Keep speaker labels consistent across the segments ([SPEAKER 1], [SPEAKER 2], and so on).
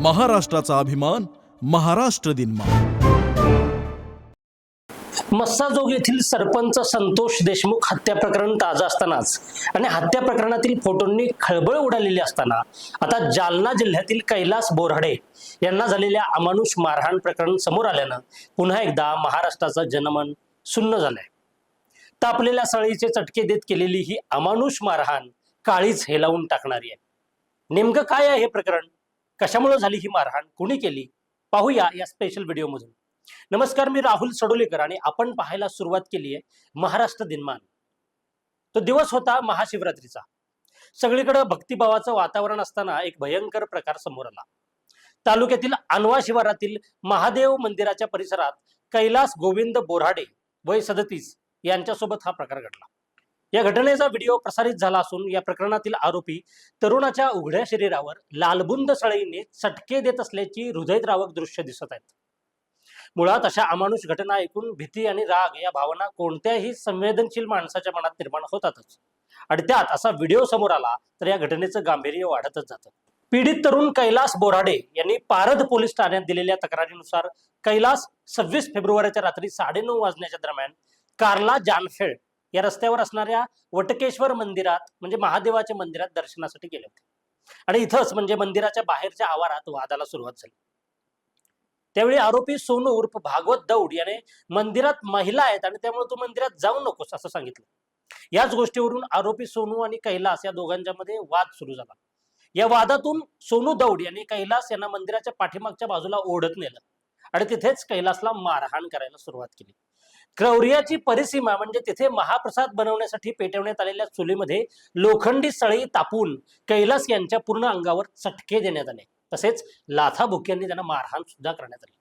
[SPEAKER 1] महाराष्ट्राचा अभिमान महाराष्ट्र दिन
[SPEAKER 2] मस्साजोग येथील सरपंच संतोष देशमुख हत्या प्रकरण ताजं असतानाच आणि हत्या प्रकरणातील फोटोंनी खळबळ उडालेली असताना आता जालना जिल्ह्यातील कैलास बोरहडे यांना झालेल्या अमानुष मारहाण प्रकरण समोर आल्यानं पुन्हा एकदा महाराष्ट्राचं जनमन सुन्न झालंय. तापलेल्या सळीचे चटके देत केलेली ही अमानुष मारहाण काळीच हेलावून टाकणारी आहे. नेमकं काय आहे हे प्रकरण? कशामुळे झाली ही मारहाण? कोणी केली? पाहूया या स्पेशल व्हिडिओमधून नमस्कार मी राहुल सडोलेकर आणि आपण पाहायला सुरुवात केली आहे महाराष्ट्र दिनमान. तो दिवस होता महाशिवरात्रीचा. सगळीकडे भक्तिभावाचं वातावरण असताना एक भयंकर प्रकार समोर आला. तालुक्यातील अनवा शिवारातील महादेव मंदिराच्या परिसरात कैलास गोविंद बोराडे वय सदतीस यांच्यासोबत हा प्रकार घडला. या घटनेचा व्हिडिओ प्रसारित झाला असून या प्रकरणातील आरोपी तरुणाच्या उघड्या शरीरावर लालबुंद सळईने चटके देत असल्याची हृदयद्रावक दृश्य दिसत आहेत. मुळात अशा अमानुष घटना ऐकून भीती आणि राग या भावना कोणत्याही संवेदनशील माणसाच्या मनात निर्माण होतातच. आणि त्यात असा व्हिडिओ समोर आला तर या घटनेचं गांभीर्य वाढतच जातं. पीडित तरुण कैलास बोराडे यांनी पारद पोलीस ठाण्यात दिलेल्या तक्रारीनुसार कैलास सव्वीस फेब्रुवारीच्या रात्री साडेनऊ वाजण्याच्या दरम्यान कार्ला जानफेड या रस्त्यावर असणाऱ्या वटकेश्वर मंदिरात म्हणजे महादेवाच्या मंदिरात दर्शनासाठी गेले होते. आणि इथंच म्हणजे मंदिराच्या बाहेरच्या आवारात वादाला सुरुवात झाली. त्यावेळी आरोपी सोनू उर्फ भागवत दौड याने मंदिरात महिला आहेत आणि त्यामुळे तू मंदिरात जाऊ नकोस असं सांगितलं. याच गोष्टीवरून आरोपी सोनू आणि कैलास या दोघांच्या मध्ये वाद सुरू झाला. या वादातून सोनू दौड यांनी कैलास यांना मंदिराच्या पाठीमागच्या बाजूला ओढत नेलं. आणि तिथेच कैलासला मारहाण करायला सुरुवात केली. क्रौर्याची परिसीमा म्हणजे तिथे महाप्रसाद बनवण्यासाठी पेटवण्यात आलेल्या चुलीमध्ये लोखंडी सळई तापून कैलास यांच्या पूर्ण अंगावर चटके देण्यात आले. तसेच लाथाबुक्यांनी त्यांना मारहाण सुद्धा करण्यात आली.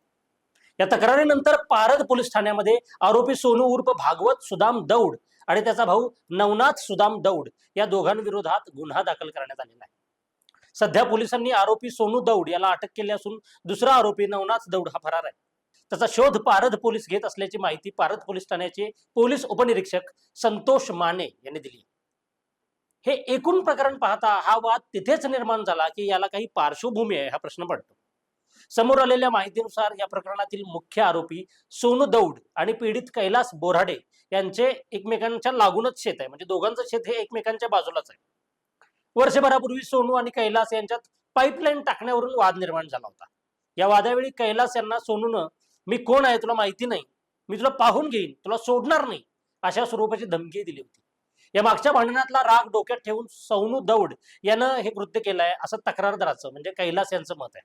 [SPEAKER 2] या तक्रारीनंतर पारद पोलीस ठाण्यामध्ये आरोपी सोनू उर्फ भागवत सुदाम दौड आणि त्याचा भाऊ नवनाथ सुदाम दौड या दोघांविरोधात गुन्हा दाखल करण्यात आलेला आहे. सध्या पोलिसांनी आरोपी सोनू दौड याला अटक केली असून दुसरा आरोपी नवनाथ दौड हा फरार आहे. त्याचा शोध पारद पोलीस घेत असल्याची माहिती पारद पोलीस ठाण्याचे पोलीस उपनिरीक्षक संतोष माने यांनी दिली. हे एकूण प्रकरण पाहता हा वाद तिथेच निर्माण झाला की याला काही पार्श्वभूमी आहे हा प्रश्न पडतो. समोर आलेल्या माहितीनुसार या प्रकरणातील मुख्य आरोपी सोनू दौड आणि पीडित कैलास बोराडे यांचे एकमेकांच्या लागूनच शेत आहे. म्हणजे दोघांचं शेत हे एकमेकांच्या बाजूलाच आहे. वर्षभरापूर्वी सोनू आणि कैलास यांच्यात पाईपलाईन टाकण्यावरून वाद निर्माण झाला होता. या वादावेळी कैलास यांना सोनूनं मी कोण आहे तुला माहिती नाही. मी तुला पाहून घेईन. तुला सोडणार नाही. अशा स्वरूपाची धमकी दिली होती. या मागच्या भांडणातला राग डोक्यात ठेवून सौनू दौड यानं हे कृत्य केलंय असं तक्रारदाराचं म्हणजे कैलास यांचं मत आहे.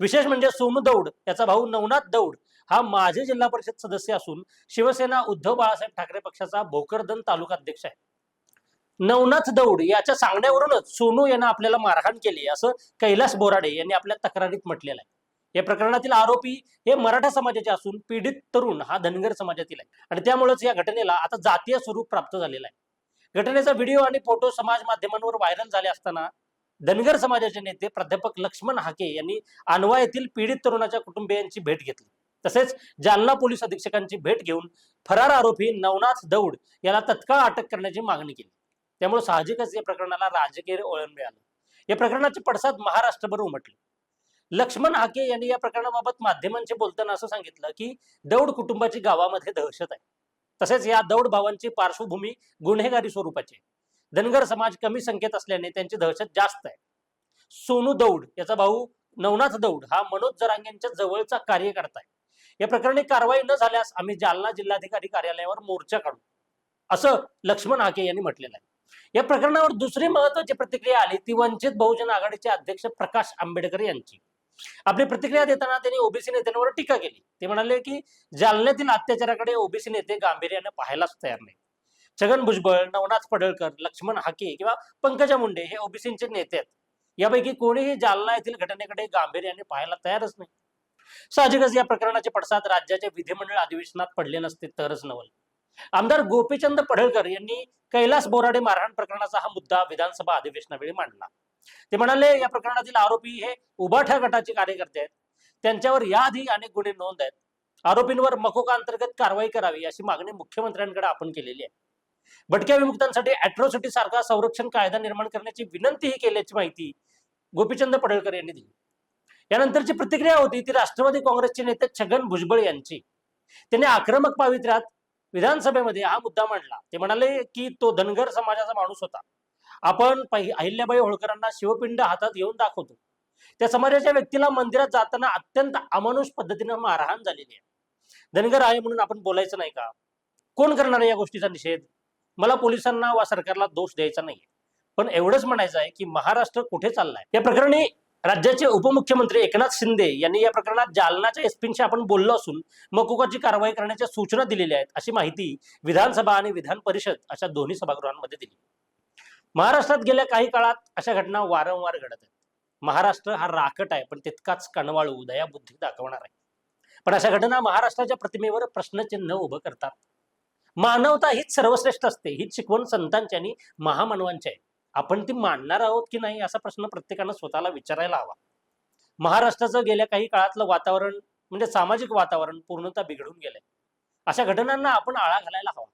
[SPEAKER 2] विशेष म्हणजे सोनू दौड याचा भाऊ नवनाथ दौड हा माझे जिल्हा परिषद सदस्य असून शिवसेना उद्धव बाळासाहेब ठाकरे पक्षाचा भोकरदन तालुका अध्यक्ष आहे. नवनाथ दौड याच्या सांगण्यावरूनच सोनू यांना आपल्याला मारहाण केली असं कैलास बोराडे यांनी आपल्या तक्रारीत म्हटलेलं आहे. या प्रकरणातील आरोपी हे मराठा समाजाचे असून पीडित तरुण हा धनगर समाजातील आहे. आणि त्यामुळेच या घटनेला आता जातीय स्वरूप प्राप्त झालेलं आहे. घटनेचा व्हिडिओ आणि फोटो समाज माध्यमांवर व्हायरल झाले असताना धनगर समाजाचे नेते प्राध्यापक लक्ष्मण हाके यांनी अनवा येथील पीडित तरुणाच्या कुटुंबियांची भेट घेतली. तसेच जालना पोलीस अधीक्षकांची भेट घेऊन फरार आरोपी नवनाथ दौड याला तत्काळ अटक करण्याची मागणी केली. त्यामुळे साहजिकच या प्रकरणाला राजकीय वळण मिळालं. या प्रकरणाचे पडसाद महाराष्ट्रभर उमटले. लक्ष्मण हाके यांनी या प्रकरणाबाबत माध्यमांशी बोलताना असं सांगितलं की दौड कुटुंबाची गावामध्ये दहशत आहे. तसेच या दौड भावांची पार्श्वभूमी गुन्हेगारी स्वरूपाची धनगर समाज कमी संख्येत असल्याने त्यांची दहशत जास्त आहे. सोनू दौड याचा भाऊ नवनाथ दौड हा मनोज जरांगेंच्या जवळचा कार्यकर्ता आहे. या प्रकरणी कारवाई न झाल्यास आम्ही जालना जिल्हाधिकारी कार्यालयावर मोर्चा काढू. असं लक्ष्मण हाके यांनी म्हटलेलं आहे. या प्रकरणावर दुसरी महत्वाची प्रतिक्रिया आली. ती वंचित बहुजन आघाडीचे अध्यक्ष प्रकाश आंबेडकर यांची. आपली प्रतिक्रिया देताना त्यांनी ओबीसी नेत्यांवर टीका केली. ते म्हणाले की जालन्यातील अत्याचाराकडे ओबीसी नेते गांभीर्याने पाहायलाच तयार नाही छगन भुजबळ नवनाथ पडळकर लक्ष्मण हाके किंवा पंकजा मुंडे हे ओबीसीचे नेते आहेत. यापैकी कोणीही जालना येथील घटनेकडे गांभीर्याने पाहायला तयारच नाही. साहजिकच या प्रकरणाचे पडसाद राज्याच्या विधिमंडळ अधिवेशनात पडले नसते तरच नवल आमदार गोपीचंद पडळकर यांनी कैलास बोराडे मारहाण प्रकरणाचा हा मुद्दा विधानसभा अधिवेशनावेळी मांडला. ते म्हणाले या प्रकरणातील आरोपी हे उभाठा गटाचे कार्यकर्ते आहेत. त्यांच्यावर याआधी अनेक गुन्हे नोंद आहेत. आरोपींवर मकोका अंतर्गत कारवाई करावी अशी मागणी मुख्यमंत्र्यांकडे आपण केलेली आहे. भटक्या विमुक्तांसाठी अॅट्रॉसिटी सारखा संरक्षण कायदा निर्माण करण्याची विनंतीही केल्याची माहिती गोपीचंद पडळकर यांनी दिली. यानंतरची प्रतिक्रिया होती ती राष्ट्रवादी काँग्रेसचे नेते छगन भुजबळ यांची. त्यांनी आक्रमक पावित्र्यात विधानसभेमध्ये हा मुद्दा मांडला. ते म्हणाले की तो धनगर समाजाचा माणूस होता. आपण अहिल्याबाई होळकरांना शिवपिंड हातात येऊन दाखवतो. त्या समाजाच्या व्यक्तीला मंदिरात जाताना अत्यंत अमानुष पद्धतीनं मारहाण झालेली आहे. धनगर आहे म्हणून आपण बोलायचं नाही का? कोण करणार आहे या गोष्टीचा निषेध? मला पोलिसांना वा सरकारला दोष द्यायचा नाहीये. पण एवढंच म्हणायचं आहे की महाराष्ट्र कुठे चाललाय? या प्रकरणी राज्याचे उपमुख्यमंत्री एकनाथ शिंदे यांनी या प्रकरणात जालनाच्या एसपींशी आपण बोललो असून मकोकाची कारवाई करण्याच्या सूचना दिलेल्या आहेत अशी माहिती विधानसभा आणि विधान परिषद अशा दोन्ही सभागृहांमध्ये दिली. महाराष्ट्रात गेल्या काही काळात अशा घटना वारंवार घडत आहेत. महाराष्ट्र हा राकट आहे पण तितकाच कणवाळू दयाबुद्धी दाखवणार आहे. पण अशा घटना महाराष्ट्राच्या प्रतिमेवर प्रश्नचिन्ह उभं करतात. मानवता हीच सर्वश्रेष्ठ असते हीच शिकवण संतांची आणि महामानवांची आहे. आपण ती मानणार आहोत की नाही असा प्रश्न प्रत्येकानं स्वतःला विचारायला हवा. महाराष्ट्राचं गेल्या काही काळातलं वातावरण म्हणजे सामाजिक वातावरण पूर्णतः बिघडून गेलंय. अशा घटनांना आपण आळा घालायला हवा.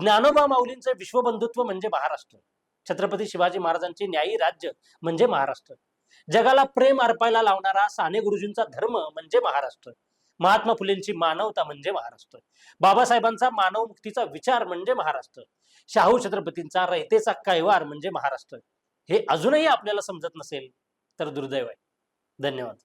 [SPEAKER 2] ज्ञानोबा माऊलींचं विश्वबंधुत्व म्हणजे महाराष्ट्र. छत्रपती शिवाजी महाराजांचे न्यायी राज्य म्हणजे महाराष्ट्र. जगाला प्रेम अर्पायला लावणारा साने गुरुजींचा धर्म म्हणजे महाराष्ट्र. महात्मा फुलेंची मानवता म्हणजे महाराष्ट्र. बाबासाहेबांचा मानव मुक्तीचा विचार म्हणजे महाराष्ट्र. शाहू छत्रपतींचा रयतेचा कैवार म्हणजे महाराष्ट्र. हे अजूनही आपल्याला समजत नसेल तर दुर्दैव आहे. धन्यवाद.